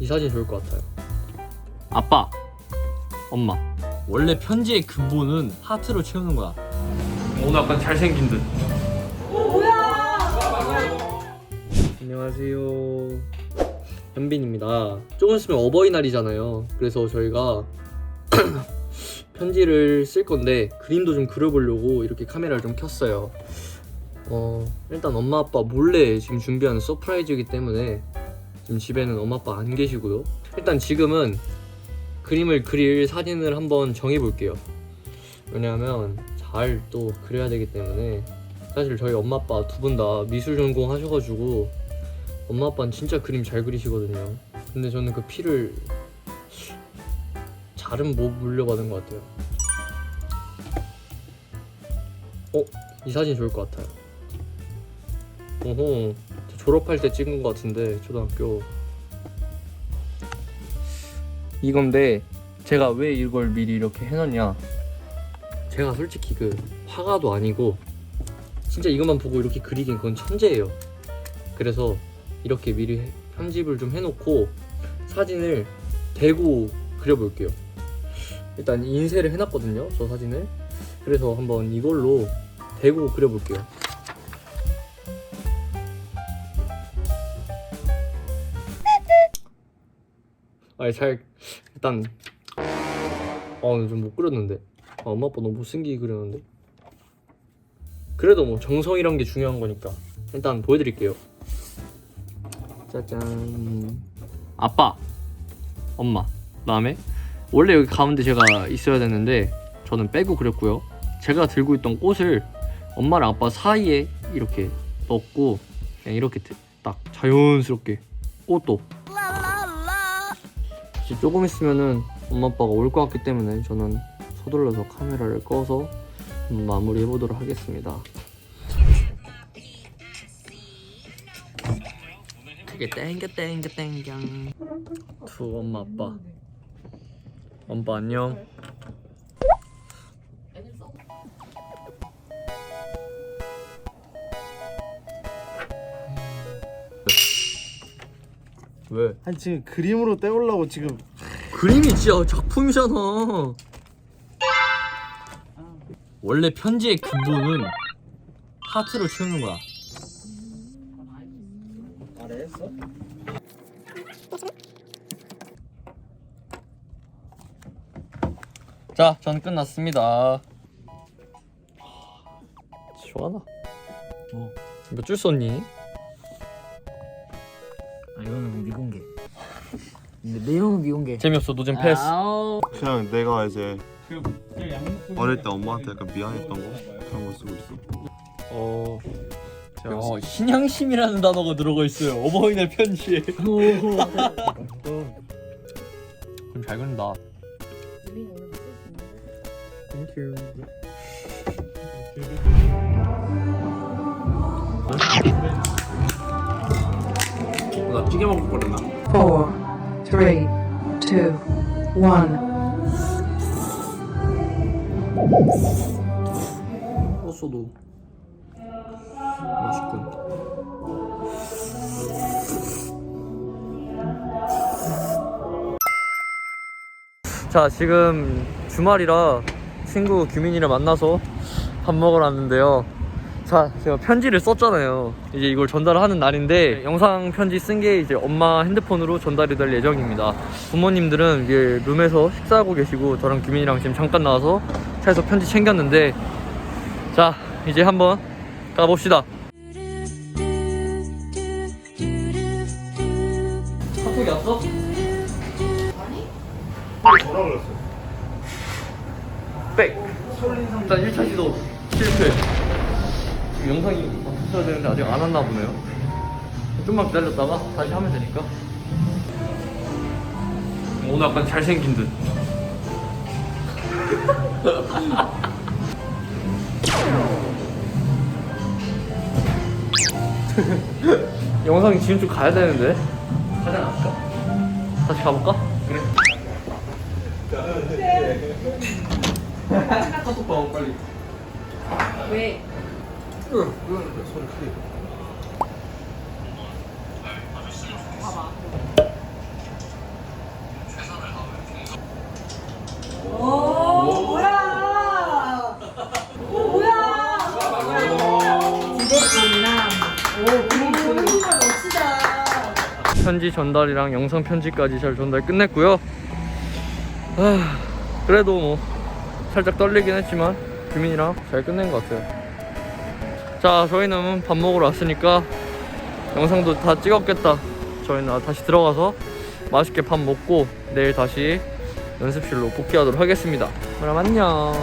이 사진 좋을 것 같아요. 아빠, 엄마. 원래 편지의 근본은 하트로 채우는 거야. 오늘 약간 잘생긴 듯. 안녕하세요. 현빈입니다. 조금 있으면 어버이날이잖아요. 그래서 저희가 편지를 쓸 건데 그림도 좀 그려보려고 이렇게 카메라를 좀 켰어요. 어, 일단 엄마 아빠 몰래 지금 준비하는 서프라이즈이기 때문에 지금 집에는 엄마 아빠 안 계시고요. 일단 지금은 그림을 그릴 사진을 한번 정해 볼게요. 왜냐하면 잘 또 그려야 되기 때문에 사실 저희 엄마 아빠 두 분 다 미술 전공 하셔가지고 엄마 아빠는 진짜 그림 잘 그리시거든요. 근데 저는 그 피를 잘은 못 물려받은 것 같아요. 어? 이 사진 좋을 것 같아요. 저 졸업할 때 찍은 것 같은데 초등학교. 이건데 제가 왜 이걸 미리 이렇게 해놨냐? 제가 솔직히 그 화가도 아니고 진짜 이것만 보고 이렇게 그리긴 그건 천재예요. 그래서 이렇게 미리 해- 편집을 좀 해놓고 사진을 대고 그려볼게요. 일단 인쇄를 해놨거든요, 저 사진을. 그래서 한번 이걸로 대고 그려볼게요. 아니 잘 일단 아 오늘 좀못 그렸는데 아, 엄마 아빠 너무 못생기게 그렸는데 그래도 뭐 정성이란 게 중요한 거니까 일단 보여드릴게요 짜잔 아빠, 엄마. 그다음에 원래 여기 가운데 제가 있어야 되는데 저는 빼고 그렸고요. 제가 들고 있던 꽃을 엄마랑 아빠 사이에 이렇게 넣고 그냥 이렇게 딱 자연스럽게 꽃도. 이제 조금 있으면은 엄마 아빠가 올 것 같기 때문에 저는 서둘러서 카메라를 꺼서 마무리해 보도록 하겠습니다. 그게 땡겨 땡겨 땡겨. 두 엄마 아빠 엄마 안녕 왜? 아니 지금 그림으로 때우려고 지금 그림이 진짜 작품이잖아 원래 편지의 근본은 하트로 채우는 거야 자, 전 끝났습니다. 시원하. 뭐? 몇줄 썼니? 아 이거는 미공개. 근데 내용은 미공개. 재미없어, 노잼 패스. 아우. 그냥 내가 이제 어릴 때 엄마한테 약간 미안했던 거 그런 거 쓰고 있어. 어. 야, 신양심이라는 단어가 들어가 있어요. 어버이날 편지에. 그럼 잘 그린다. 땡큐. 나 찌개 먹을 거랬나? four, three, two, one. 소스도 맛있군. 자, 지금 주말이라 친구 규민이를 만나서 밥 먹으러 왔는데요. 자, 제가 편지를 썼잖아요. 이제 이걸 전달하는 날인데 영상 편지 쓴 게 이제 엄마 핸드폰으로 전달이 될 예정입니다. 부모님들은 이제 룸에서 식사하고 계시고 저랑 규민이랑 지금 잠깐 나와서 차에서 편지 챙겼는데 자, 이제 한번 가봅시다. 카톡이 왔어? 뭐라 그랬어? 백. 일단 1차 시도 실패. 영상이 붙어야 되는데 아직 안 왔나 보네요. 좀만 기다렸다가 다시 하면 되니까. 오늘 약간 잘생긴 듯. 영상이 지금 좀 가야 되는데. 가지 않을까? 다시 가볼까? 그래. 카톡 봐 빨리. 왜? 편지 전달이랑 영상 편지까지 잘 전달 끝냈고요. 아, 그래도 뭐 살짝 떨리긴 했지만 규민이랑 잘 끝낸 것 같아요. 자, 저희는 밥 먹으러 왔으니까 영상도 다 찍었겠다. 저희는 다시 들어가서 맛있게 밥 먹고 내일 다시 연습실로 복귀하도록 하겠습니다. 그럼 안녕.